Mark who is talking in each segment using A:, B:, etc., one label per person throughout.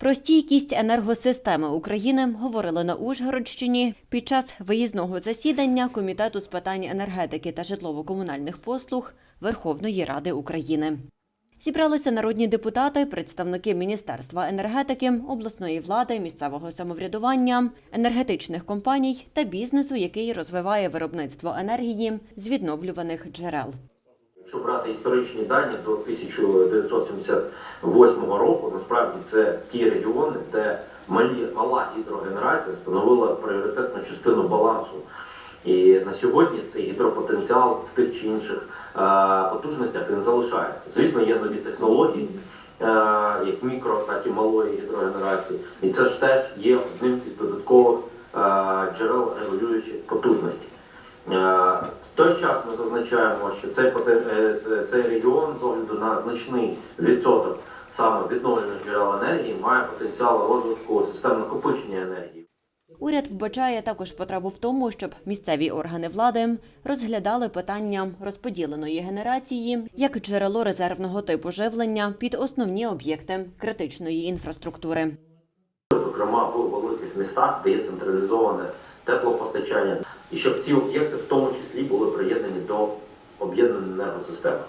A: Про стійкість енергосистеми України говорили на Ужгородщині під час виїзного засідання Комітету з питань енергетики та житлово-комунальних послуг Верховної Ради України. Зібралися народні депутати, представники Міністерства енергетики, обласної влади, місцевого самоврядування, енергетичних компаній та бізнесу, який розвиває виробництво енергії з відновлюваних джерел.
B: Якщо брати історичні дані до 1978 року, насправді це ті регіони, де малі, мала гідрогенерація становила пріоритетну частину балансу. І на сьогодні цей гідропотенціал в тих чи інших е, потужностях він залишається. Звісно, є нові технології, е, як мікро, так і малої гідрогенерації. І це ж теж є одним час ми зазначаємо, що цей, е, цей регіон з огляду на значний відсоток саме відновлюваних джерел енергії має потенціал розвитку систем накопичення енергії.
A: Уряд вбачає також потребу в тому, щоб місцеві органи влади розглядали питання розподіленої генерації як джерело резервного типу живлення під основні об'єкти критичної інфраструктури.
B: зокрема в великих містах, де є централізоване теплопостачання, і щоб ці об'єкти в тому числі були приєднані до об'єднаної енергосистеми,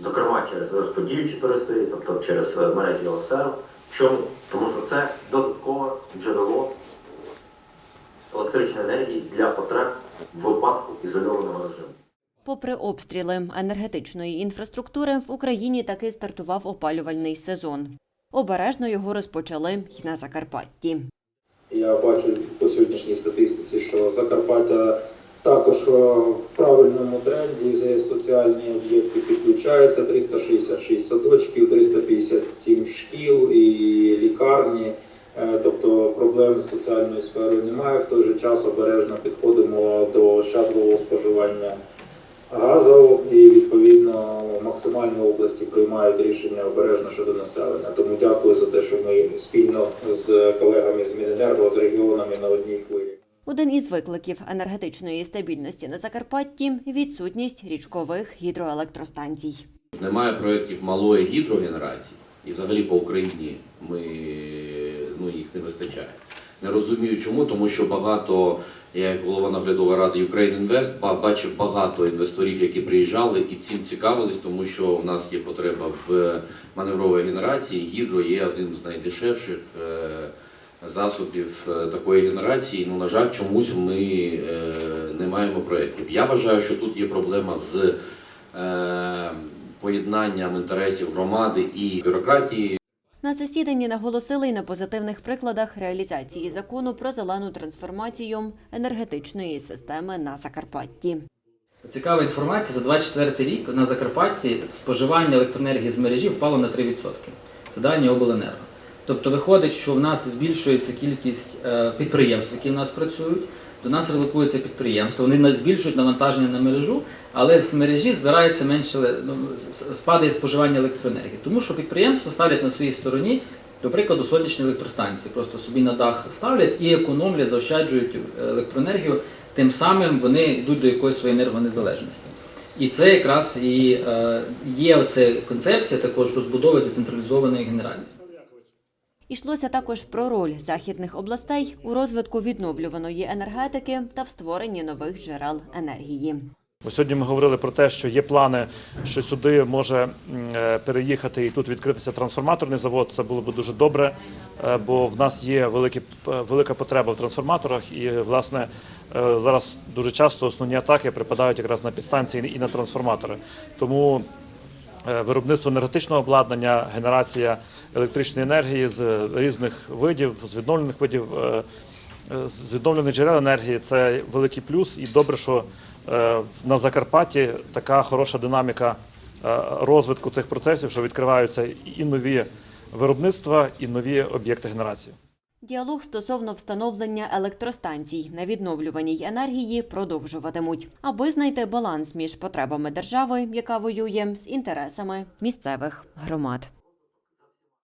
B: зокрема через розподільчі перестої, тобто через е, мережі ОСР. Чому? Тому що це додаткове джерело електричної енергії для потреб в випадку ізольованого режиму.
A: Попри обстріли енергетичної інфраструктури, в Україні таки стартував опалювальний сезон. Обережно його розпочали й на Закарпатті.
C: Я бачу по сьогоднішній статистиці, що Закарпаття також е, в правильному тренді. Соціальні об'єкти підключаються 366 садочків, 357 шкіл і лікарні. Е, Тобто проблем з соціальною сферою немає. В той же час обережно підходимо до щадливого споживання газу і відповідно максимальні області приймають рішення обережно щодо населення. Тому дякую за те, що ми спільно з колегами з Міненерго, з регіонами на одній хвилі.
A: Один із викликів енергетичної стабільності на Закарпатті річкових річкових гідроелектростанцій.
D: Немає проєктів малої гідрогенерації, і взагалі по Україні ми, ну, їх не вистачає. Не розумію чому, тому що багато, я як голова наглядової ради Ukraine Invest, бачив багато інвесторів, які приїжджали і цим цікавились, тому що в нас є потреба в маневровій генерації. Гідро є один з найдешевших е, засобів е, такої генерації. Ну, на жаль, чомусь ми е, не маємо проєктів. Я вважаю, що тут є проблема з е, поєднанням інтересів громади і бюрократії.
A: На засіданні наголосили й на позитивних прикладах реалізації закону про зелену трансформацію енергетичної системи на Закарпатті.
E: Цікава інформація, за 24 рік на Закарпатті споживання електроенергії з мережі впало на 3%. Це дані обленерго. Тобто виходить, що в нас збільшується кількість е, підприємств, які в нас працюють. До нас релокуються підприємства, вони збільшують навантаження на мережу, але з мережі збирається менше ну, спадає споживання електроенергії. Тому що підприємства ставлять на своїй стороні, до прикладу, сонячні електростанції. Просто собі на дах ставлять і економлять, заощаджують електроенергію. Тим самим вони йдуть до якоїсь своєї енергонезалежності. І це якраз і е, є оця концепція також розбудови децентралізованої генерації.
A: Ішлося також про роль західних областей у розвитку відновлюваної енергетики та в створенні нових джерел енергії.
F: Сьогодні ми говорили про те, що є плани, що сюди може е, переїхати і тут відкритися трансформаторний завод. Це було б дуже добре, е, бо в нас є великі, п- велика потреба в трансформаторах, і власне е, зараз дуже часто основні атаки припадають якраз на підстанції і на трансформатори. Тому е, виробництво енергетичного обладнання, генерація електричної енергії з різних видів, з відновлених видів. е, е, з відновлених джерел енергії це великий плюс, і добре, що е, на Закарпатті така хороша динаміка е, розвитку цих процесів, що відкриваються і нові виробництва, і нові об'єкти генерації.
A: Діалог стосовно встановлення електростанцій на відновлюваній енергії продовжуватимуть, аби знайти баланс між потребами держави, яка воює, з інтересами місцевих громад.